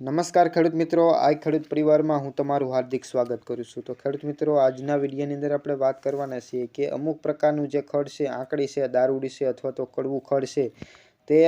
નમસ્કાર ખેડૂત મિત્રો આ ખેડૂત પરિવારમાં હું તમારું હાર્દિક સ્વાગત કરું છું. તો ખેડૂત મિત્રો, આજના વિડીયોની અંદર આપણે વાત કરવાના છીએ કે અમુક પ્રકારનું જે ખડ છે, આંકડી છે, દારૂડી છે અથવા તો કડવું ખડ છે, તે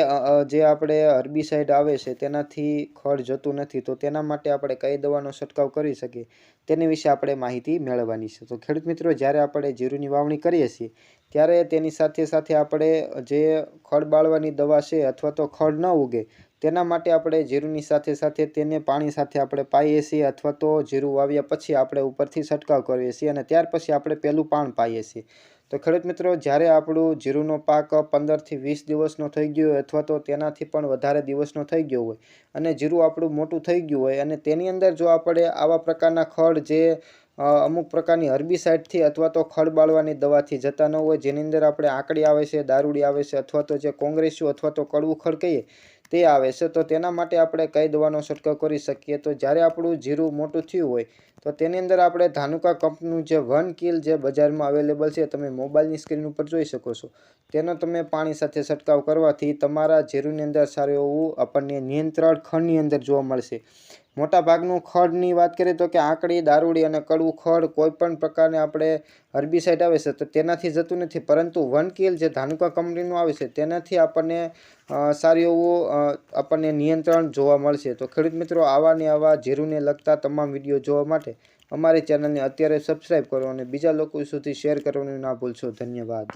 જે આપણે હર્બીસાઇડ આવે છે, તેનાથી ખડ જતું નથી. તો તેના માટે આપણે કઈ દવાનો છંટકાવ કરી શકીએ? તેની વિશે આપણે માહિતી મેળવવાની છે. તો ખેડૂત મિત્રો, જ્યારે આપણે જીરુની વાવણી કરીએ છીએ, ત્યારે તેની સાથે સાથે આપણે જે ખડ બાળવાની દવા છે અથવા તો ખડ ન ઉગે તેના માટે આપણે જીરુંની સાથે સાથે તેને પાણી સાથે આપણે પાઈએ છીએ અથવા તો જીરું વાવ્યા પછી આપણે ઉપરથી છંટકાવ કરીએ છીએ અને ત્યાર પછી આપણે પહેલું પાણ પાઈએ છીએ. તો ખેડૂત મિત્રો, જ્યારે આપણું જીરુનો પાક પંદરથી વીસ દિવસનો થઈ ગયો હોય અથવા તો તેનાથી પણ વધારે દિવસનો થઈ ગયો હોય અને જીરું આપણું મોટું થઈ ગયું હોય અને તેની અંદર જો આપણે આવા પ્રકારના ખડ જે અમુક પ્રકારની હર્બીસાઇડથી અથવા તો ખડ બાળવાની દવાથી જતા ન હોય, જેની અંદર આપણે આંકડી આવે છે, દારૂડી આવે છે અથવા તો જે કોંગ્રેસ્યુ અથવા તો કડવું ખડ કહીએ તે આવે છે. તો તેના માટે આપણે કઈ દવાનો છંટકાવ કરી શકીએ? તો જ્યારે આપણું જીરું મોટું થયું હોય, તો તેની અંદર આપણે ધાનુકા કંપનીનું જે વન કિલ જે બજારમાં અવેલેબલ છે, તમે મોબાઈલની સ્ક્રીન ઉપર જોઈ શકો છો. તેનો તમે પાણી સાથે છંટકાવ કરવાથી તમારા જીરુની અંદર સારું એવું આપણને નિયંત્રણ ખંડની અંદર જોવા મળશે. મોટા ભાગનું ખડની વાત કરીએ તો કે આંકડી, દારૂડી અને કડવું ખડ કોઈપણ પ્રકારને આપણે હર્બીસાઇડ આવે છે તો તેનાથી જતું નથી. પરંતુ વન કિલ જે ધાનુકા કંપનીનું આવે છે તેનાથી આપણને સારું એવું આપણને નિયંત્રણ જોવા મળશે. તો ખેડૂત મિત્રો, આવા ને આવા જીરુને લગતા તમામ વીડિયો જોવા માટે અમારી ચેનલને અત્યારે સબસ્ક્રાઈબ કરો અને બીજા લોકો સુધી શેર કરવાનું ના ભૂલશો. ધન્યવાદ.